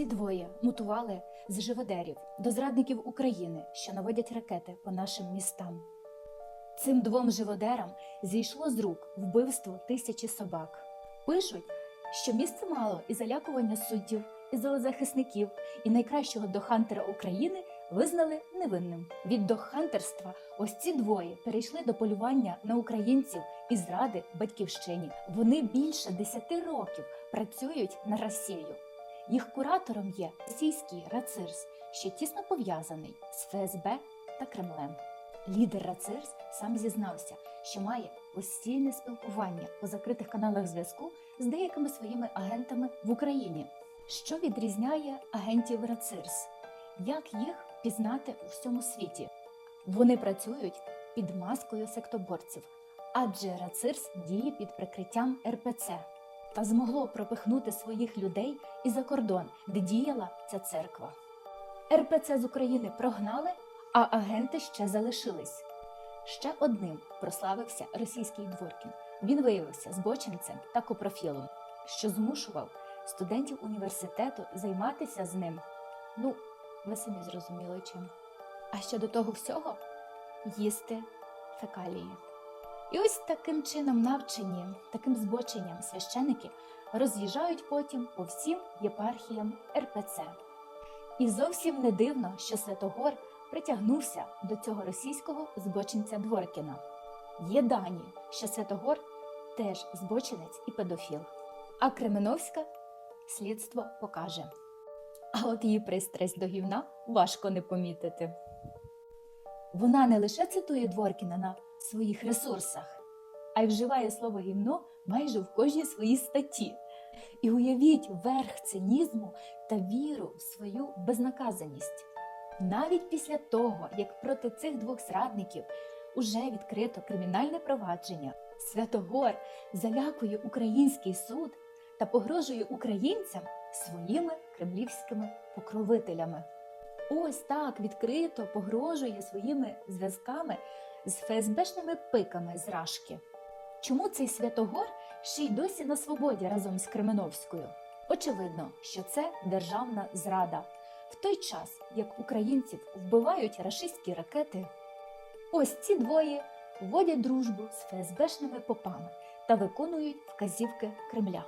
Ці двоє мутували з живодерів до зрадників України, що наводять ракети по нашим містам. Цим двом живодерам зійшло з рук вбивство тисячі собак. Пишуть, що місце мало і залякування суддів, і зоозахисників, і найкращого дохантера України визнали невинним. Від дохантерства ось ці двоє перейшли до полювання на українців і зради батьківщині. Вони більше десяти років працюють на Росію. Їх куратором є російський Рацирс, що тісно пов'язаний з ФСБ та Кремлем. Лідер Рацирс сам зізнався, що має постійне спілкування по закритих каналах зв'язку з деякими своїми агентами в Україні. Що відрізняє агентів Рацирс? Як їх пізнати у всьому світі? Вони працюють під маскою сектоборців, адже Рацирс діє під прикриттям РПЦ та змогло пропихнути своїх людей і за кордон, де діяла ця церква. РПЦ з України прогнали, а агенти ще залишились. Ще одним прославився російський Дворкін. Він виявився збочинцем та копрофілом, що змушував студентів університету займатися з ним. Ну, ви самі зрозуміли чим. А ще до того всього їсти фекалії. І ось таким чином навчені, таким збоченням священики роз'їжджають потім по всім єпархіям РПЦ. І зовсім не дивно, що Святогор притягнувся до цього російського збочинця Дворкіна. Є дані, що Святогор теж збочинець і педофіл. А Кременовська слідство покаже. А от її пристрасть до гівна важко не помітити. Вона не лише цитує Дворкіна на своїх ресурсах, а й вживає слово гівно майже в кожній своїй статті. І уявіть верх цинізму та віру в свою безнаказаність. Навіть після того, як проти цих двох зрадників уже відкрито кримінальне провадження, Святогор залякує український суд та погрожує українцям своїми кремлівськими покровителями. Ось так відкрито погрожує своїми зв'язками з ФСБшними пиками з Рашки. Чому цей Святогор ще й досі на свободі разом з Кременовською? Очевидно, що це державна зрада. В той час, як українців вбивають рашистські ракети, ось ці двоє вводять дружбу з ФСБшними попами та виконують вказівки Кремля.